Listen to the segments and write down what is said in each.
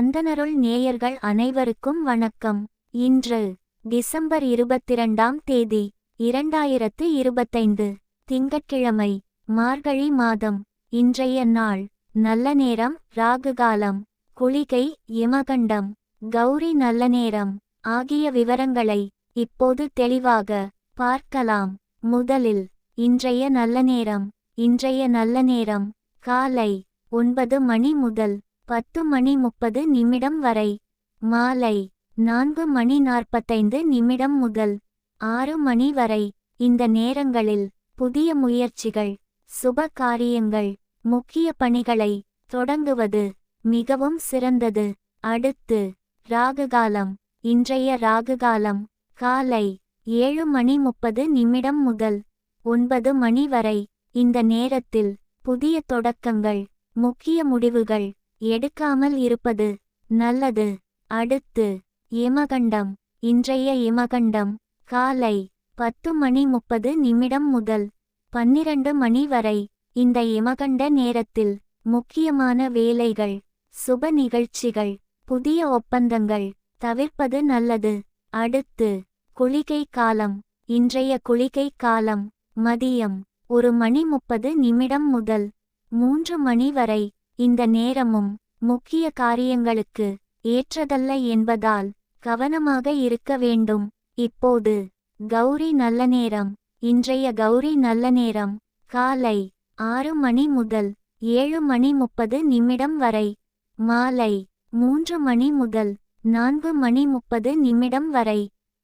கந்தனருள் நேயர்கள் அனைவருக்கும் வணக்கம். இன்று டிசம்பர் இருபத்திரண்டாம் தேதி இரண்டாயிரத்து இருபத்தைந்து திங்கட்கிழமை மார்கழி மாதம். இன்றைய நாள் நல்ல நேரம் ராகுகாலம் குளிகை யமகண்டம் கௌரி நல்ல நேரம் ஆகிய விவரங்களை இப்போது தெளிவாக பார்க்கலாம். முதலில் இன்றைய நல்ல நேரம். இன்றைய நல்ல நேரம் காலை ஒன்பது மணி முதல் பத்து மணி முப்பது நிமிடம் வரை. மாலை நான்கு மணி நாற்பத்தைந்து நிமிடம் முதல் ஆறு மணி வரை. இந்த நேரங்களில் புதிய முயற்சிகள் சுப காரியங்கள் முக்கிய பணிகளை தொடங்குவது மிகவும் சிறந்தது. அடுத்து ராகுகாலம். இன்றைய ராகுகாலம் காலை ஏழு மணி முப்பது நிமிடம் முதல் ஒன்பது மணி வரை. இந்த நேரத்தில் புதிய தொடக்கங்கள் முக்கிய முடிவுகள் எடுக்காமல் இருப்பது நல்லது. அடுத்து இமகண்டம் இன்றைய இமகண்டம் காலை பத்து மணி முப்பது நிமிடம் முதல் பன்னிரண்டு மணி வரை. இந்த இமகண்ட நேரத்தில் முக்கியமான வேலைகள் சுப நிகழ்ச்சிகள் புதிய ஒப்பந்தங்கள் தவிர்ப்பது நல்லது. அடுத்து குளிகை காலம். இன்றைய குளிகை காலம் மதியம் ஒரு மணி முப்பது நிமிடம் முதல் மூன்று மணி வரை. இந்த நேரமும் முக்கிய காரியங்களுக்கு ஏற்றதல்ல என்பதால் கவனமாக இருக்க வேண்டும். இப்போது கௌரி நல்ல நேரம். இன்றைய கௌரி நல்ல நேரம். காலை ஆறு மணி முதல் ஏழு மணி முப்பது நிமிடம் வரை. மாலை மூன்று மணி முதல் நான்கு மணி முப்பது நிமிடம் வரை.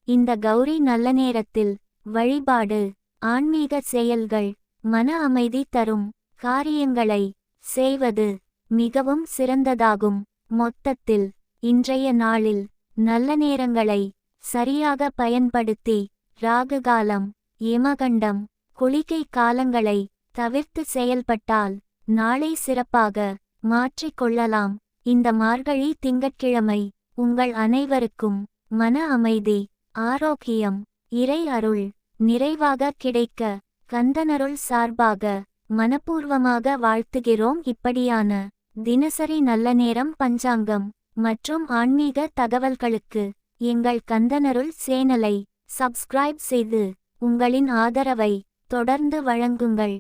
இந்த கௌரி நல்ல நேரத்தில் வழிபாடு ஆன்மீக செயல்கள் மன அமைதி தரும் காரியங்களை செய்வது மிகவும் சிறந்ததாகும். மொத்தத்தில் இன்றைய நாளில் நல்ல நேரங்களை சரியாக பயன்படுத்தி ராகுகாலம் இமகண்டம் குளிகை காலங்களை தவிர்த்து செயல்பட்டால் நாளை சிறப்பாக மாற்றிக் கொள்ளலாம். இந்த மார்கழி திங்கட்கிழமை உங்கள் அனைவருக்கும் மன அமைதி ஆரோக்கியம் இறை அருள் நிறைவாக கிடைக்க கந்தனருள் சார்பாக மனப்பூர்வமாக வாழ்த்துகிறோம். இப்படியான தினசரி நல்ல நேரம் பஞ்சாங்கம் மற்றும் ஆன்மீக தகவல்களுக்கு எங்கள் கந்தனருள் சேனலை சப்ஸ்கிரைப் செய்து உங்களின் ஆதரவை தொடர்ந்து வழங்குங்கள்.